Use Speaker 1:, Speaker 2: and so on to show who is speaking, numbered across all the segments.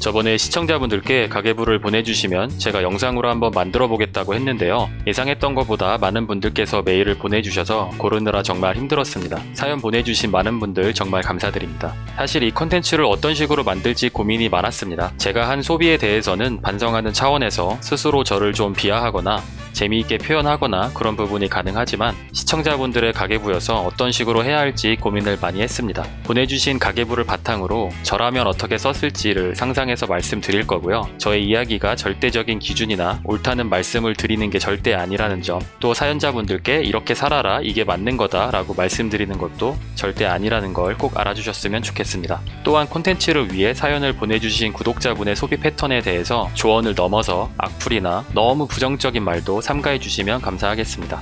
Speaker 1: 저번에 시청자분들께 가계부를 보내주시면 제가 영상으로 한번 만들어 보겠다고 했는데요. 예상했던 것보다 많은 분들께서 메일을 보내주셔서 고르느라 정말 힘들었습니다. 사연 보내주신 많은 분들 정말 감사드립니다. 사실 이 컨텐츠를 어떤 식으로 만들지 고민이 많았습니다. 제가 한 소비에 대해서는 반성하는 차원에서 스스로 저를 좀 비하하거나 재미있게 표현하거나 그런 부분이 가능하지만 시청자분들의 가계부여서 어떤 식으로 해야 할지 고민을 많이 했습니다. 보내주신 가계부를 바탕으로 저라면 어떻게 썼을지를 상상해서 말씀드릴 거고요. 저의 이야기가 절대적인 기준이나 옳다는 말씀을 드리는 게 절대 아니라는 점, 또 사연자분들께 이렇게 살아라, 이게 맞는 거다 라고 말씀드리는 것도 절대 아니라는 걸 꼭 알아주셨으면 좋겠습니다. 또한 콘텐츠를 위해 사연을 보내주신 구독자분의 소비 패턴에 대해서 조언을 넘어서 악플이나 너무 부정적인 말도 삼가해 주시면 감사하겠습니다.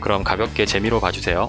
Speaker 1: 그럼 가볍게 재미로 봐주세요.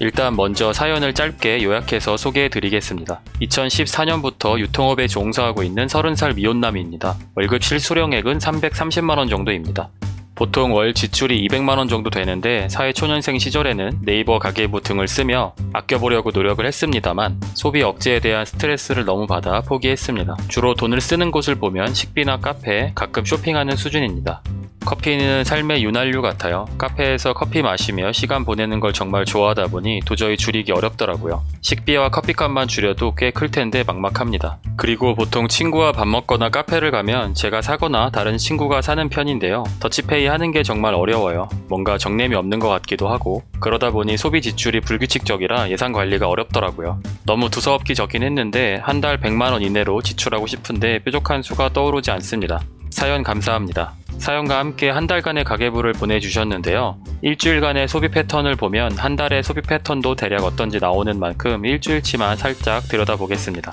Speaker 1: 일단 먼저 사연을 짧게 요약해서 소개해 드리겠습니다. 2014년부터 유통업에 종사하고 있는 30살 미혼남입니다. 월급 실수령액은 330만원 정도입니다. 보통 월 지출이 200만원 정도 되는데 사회초년생 시절에는 네이버 가계부 등을 쓰며 아껴보려고 노력을 했습니다만 소비 억제에 대한 스트레스를 너무 받아 포기했습니다. 주로 돈을 쓰는 곳을 보면 식비나 카페, 가끔 쇼핑하는 수준입니다. 커피는 삶의 윤활유 같아요. 카페에서 커피 마시며 시간 보내는 걸 정말 좋아하다 보니 도저히 줄이기 어렵더라고요. 식비와 커피값만 줄여도 꽤 클 텐데 막막합니다. 그리고 보통 친구와 밥 먹거나 카페를 가면 제가 사거나 다른 친구가 사는 편인데요. 더치페이 하는 게 정말 어려워요. 뭔가 정nem이 없는 것 같기도 하고 그러다 보니 소비 지출이 불규칙적이라 예산 관리가 어렵더라고요. 너무 두서없기 적긴 했는데 한 달 100만 원 이내로 지출하고 싶은데 뾰족한 수가 떠오르지 않습니다. 사연 감사합니다. 사연과 함께 한 달간의 가계부를 보내주셨는데요. 일주일간의 소비 패턴을 보면 한 달의 소비 패턴도 대략 어떤지 나오는 만큼 일주일치만 살짝 들여다보겠습니다.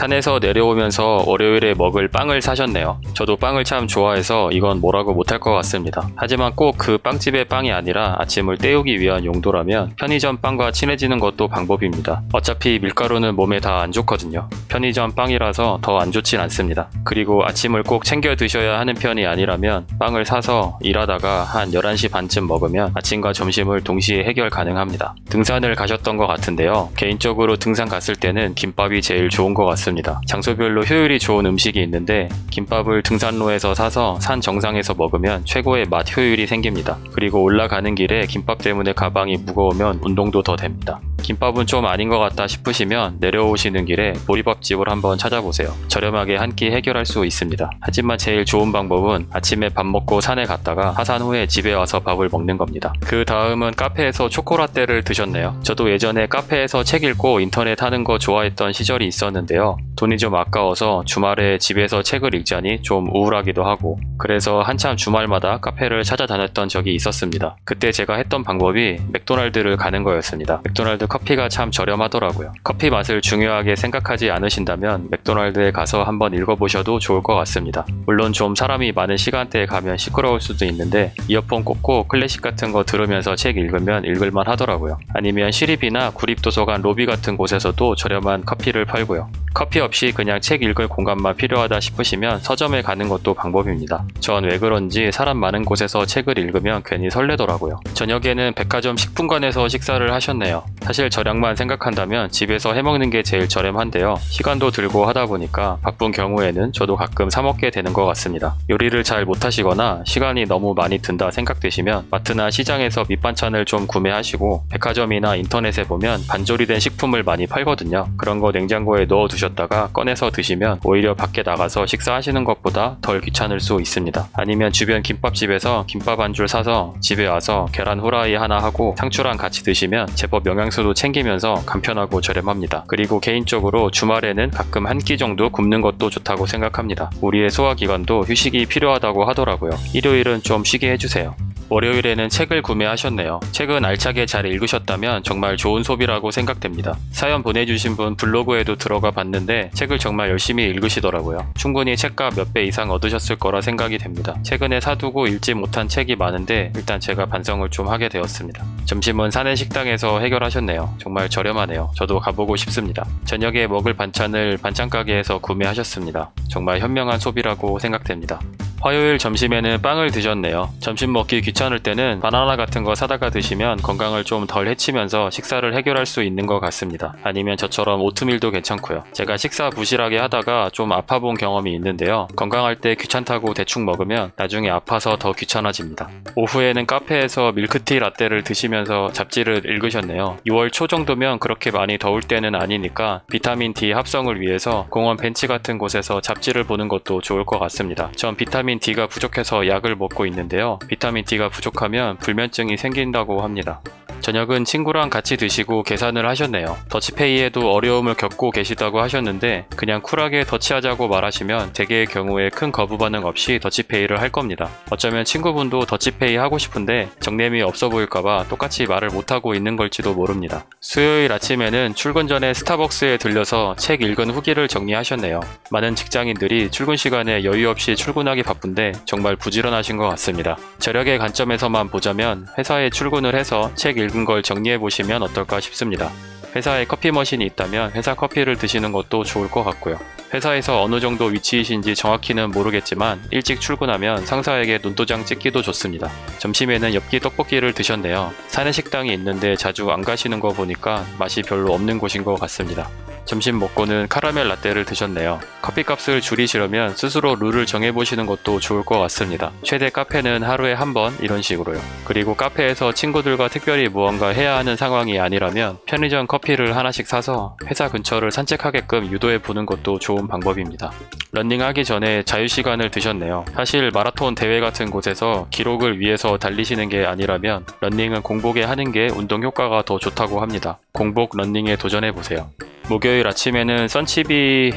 Speaker 1: 산에서 내려오면서 월요일에 먹을 빵을 사셨네요. 저도 빵을 참 좋아해서 이건 뭐라고 못할 것 같습니다. 하지만 꼭 그 빵집의 빵이 아니라 아침을 때우기 위한 용도라면 편의점 빵과 친해지는 것도 방법입니다. 어차피 밀가루는 몸에 다 안 좋거든요. 편의점 빵이라서 더 안 좋진 않습니다. 그리고 아침을 꼭 챙겨 드셔야 하는 편이 아니라면 빵을 사서 일하다가 한 11시 반쯤 먹으면 아침과 점심을 동시에 해결 가능합니다. 등산을 가셨던 것 같은데요. 개인적으로 등산 갔을 때는 김밥이 제일 좋은 것 같습니다. 같습니다. 장소별로 효율이 좋은 음식이 있는데 김밥을 등산로에서 사서 산 정상에서 먹으면 최고의 맛 효율이 생깁니다. 그리고 올라가는 길에 김밥 때문에 가방이 무거우면 운동도 더 됩니다. 김밥은 좀 아닌 것 같다 싶으시면 내려오시는 길에 보리밥집을 한번 찾아보세요. 저렴하게 한 끼 해결할 수 있습니다. 하지만 제일 좋은 방법은 아침에 밥 먹고 산에 갔다가 하산 후에 집에 와서 밥을 먹는 겁니다. 그 다음은 카페에서 초코라떼를 드셨네요. 저도 예전에 카페에서 책 읽고 인터넷 하는 거 좋아했던 시절이 있었는데요. 돈이 좀 아까워서 주말에 집에서 책을 읽자니 좀 우울하기도 하고 그래서 한참 주말마다 카페를 찾아다녔던 적이 있었습니다. 그때 제가 했던 방법이 맥도날드를 가는 거였습니다. 맥도날드 커피가 참 저렴하더라고요. 커피 맛을 중요하게 생각하지 않으신다면 맥도날드에 가서 한번 읽어보셔도 좋을 것 같습니다. 물론 좀 사람이 많은 시간대에 가면 시끄러울 수도 있는데 이어폰 꽂고 클래식 같은 거 들으면서 책 읽으면 읽을만 하더라고요. 아니면 시립이나 구립도서관 로비 같은 곳에서도 저렴한 커피를 팔고요. 커피 없이 그냥 책 읽을 공간만 필요하다 싶으시면 서점에 가는 것도 방법입니다. 전 왜 그런지 사람 많은 곳에서 책을 읽으면 괜히 설레더라고요. 저녁에는 백화점 식품관에서 식사를 하셨네요. 사실 저량만 생각한다면 집에서 해먹는 게 제일 저렴한데요. 시간도 들고 하다 보니까 바쁜 경우에는 저도 가끔 사먹게 되는 것 같습니다. 요리를 잘 못하시거나 시간이 너무 많이 든다 생각되시면 마트나 시장에서 밑반찬을 좀 구매하시고 백화점이나 인터넷에 보면 반조리된 식품을 많이 팔거든요. 그런 거 냉장고에 넣어 두셨다가 꺼내서 드시면 오히려 밖에 나가서 식사하시는 것보다 덜 귀찮을 수 있습니다. 아니면 주변 김밥집에서 김밥 한 줄 사서 집에 와서 계란 후라이 하나 하고 상추랑 같이 드시면 제법 영양소 도 챙기면서 간편하고 저렴합니다. 그리고 개인적으로 주말에는 가끔 한 끼 정도 굽는 것도 좋다고 생각합니다. 우리의 소화기관도 휴식이 필요하다고 하더라고요. 일요일은 좀 쉬게 해주세요. 월요일에는 책을 구매하셨네요. 책은 알차게 잘 읽으셨다면 정말 좋은 소비라고 생각됩니다. 사연 보내주신 분 블로그에도 들어가 봤는데 책을 정말 열심히 읽으시더라고요. 충분히 책값 몇 배 이상 얻으셨을 거라 생각이 됩니다. 최근에 사두고 읽지 못한 책이 많은데 일단 제가 반성을 좀 하게 되었습니다. 점심은 사내 식당에서 해결하셨네요. 정말 저렴하네요. 저도 가보고 싶습니다. 저녁에 먹을 반찬을 반찬 가게에서 구매하셨습니다. 정말 현명한 소비라고 생각됩니다. 화요일 점심에는 빵을 드셨네요. 점심 먹기 귀찮을 때는 바나나 같은 거 사다가 드시면 건강을 좀 덜 해치면서 식사를 해결할 수 있는 것 같습니다. 아니면 저처럼 오트밀도 괜찮고요. 제가 식사 부실하게 하다가 좀 아파 본 경험이 있는데요. 건강할 때 귀찮다고 대충 먹으면 나중에 아파서 더 귀찮아집니다. 오후에는 카페에서 밀크티 라떼를 드시면서 잡지를 읽으셨네요. 6월 초 정도면 그렇게 많이 더울 때는 아니니까 비타민 D 합성을 위해서 공원 벤치 같은 곳에서 잡지를 보는 것도 좋을 것 같습니다. 전 비타민 D가 부족해서 약을 먹고 있는데요. 비타민 D가 부족하면 불면증이 생긴다고 합니다. 저녁은 친구랑 같이 드시고 계산을 하셨네요. 더치페이에도 어려움을 겪고 계시다고 하셨는데 그냥 쿨하게 더치하자고 말하시면 대개의 경우에 큰 거부 반응 없이 더치페이를 할 겁니다. 어쩌면 친구분도 더치페이 하고 싶은데 정nem이 없어 보일까봐 똑같이 말을 못하고 있는 걸지도 모릅니다. 수요일 아침에는 출근 전에 스타벅스에 들려서 책 읽은 후기를 정리하셨네요. 많은 직장인들이 출근 시간에 여유 없이 출근하기 바쁜데 정말 부지런하신 것 같습니다. 저력의 관점에서만 보자면 회사에 출근을 해서 책 읽은 걸 정리해 보시면 어떨까 싶습니다. 회사에 커피 머신이 있다면 회사 커피를 드시는 것도 좋을 것 같고요. 회사에서 어느 정도 위치이신지 정확히는 모르겠지만 일찍 출근하면 상사에게 눈도장 찍기도 좋습니다. 점심에는 엽기 떡볶이를 드셨네요. 사내 식당이 있는데 자주 안 가시는 거 보니까 맛이 별로 없는 곳인 것 같습니다. 점심 먹고는 카라멜 라떼를 드셨네요. 커피값을 줄이시려면 스스로 룰을 정해보시는 것도 좋을 것 같습니다. 최대 카페는 하루에 한 번 이런 식으로요. 그리고 카페에서 친구들과 특별히 무언가 해야 하는 상황이 아니라면 편의점 커피를 하나씩 사서 회사 근처를 산책하게끔 유도해 보는 것도 좋은 방법입니다. 런닝하기 전에 자유시간을 드셨네요. 사실 마라톤 대회 같은 곳에서 기록을 위해서 달리시는 게 아니라면 런닝은 공복에 하는 게 운동 효과가 더 좋다고 합니다. 공복 런닝에 도전해 보세요. 목요일 아침에는 썬칩이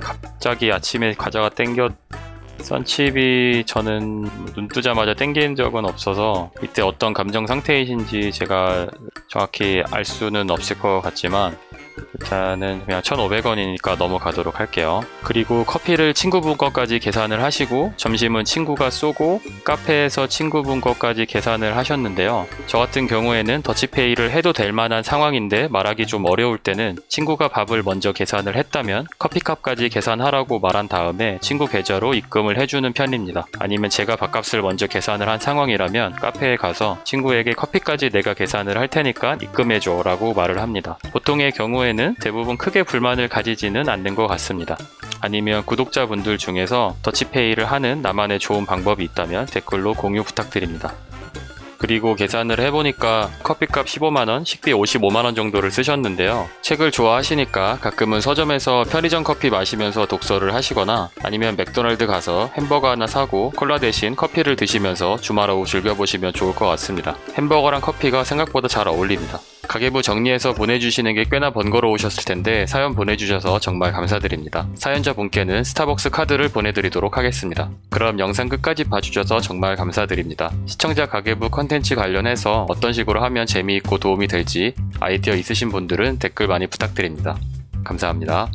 Speaker 1: 갑자기 아침에 과자가 땡겨 썬칩이 저는 눈 뜨자마자 땡기는 적은 없어서 이때 어떤 감정 상태이신지 제가 정확히 알 수는 없을 것 같지만 일단은 그냥 1,500원이니까 넘어가도록 할게요. 그리고 커피를 친구분 것까지 계산을 하시고 점심은 친구가 쏘고 카페에서 친구분 것까지 계산을 하셨는데요. 저 같은 경우에는 더치페이를 해도 될 만한 상황인데 말하기 좀 어려울 때는 친구가 밥을 먼저 계산을 했다면 커피값까지 계산하라고 말한 다음에 친구 계좌로 입금을 해주는 편입니다. 아니면 제가 밥값을 먼저 계산을 한 상황이라면 카페에 가서 친구에게 커피까지 내가 계산을 할 테니까 입금해줘 라고 말을 합니다. 보통의 경우에는 대부분 크게 불만을 가지지는 않는 것 같습니다. 아니면 구독자분들 중에서 더치페이를 하는 나만의 좋은 방법이 있다면 댓글로 공유 부탁드립니다. 그리고 계산을 해보니까 커피값 15만원, 식비 55만원 정도를 쓰셨는데요. 책을 좋아하시니까 가끔은 서점에서 편의점 커피 마시면서 독서를 하시거나 아니면 맥도날드 가서 햄버거 하나 사고 콜라 대신 커피를 드시면서 주말 오후 즐겨보시면 좋을 것 같습니다. 햄버거랑 커피가 생각보다 잘 어울립니다. 가계부 정리해서 보내주시는 게 꽤나 번거로우셨을 텐데 사연 보내주셔서 정말 감사드립니다. 사연자 분께는 스타벅스 카드를 보내드리도록 하겠습니다. 그럼 영상 끝까지 봐주셔서 정말 감사드립니다. 시청자 가계부 컨텐츠 관련해서 어떤 식으로 하면 재미있고 도움이 될지 아이디어 있으신 분들은 댓글 많이 부탁드립니다. 감사합니다.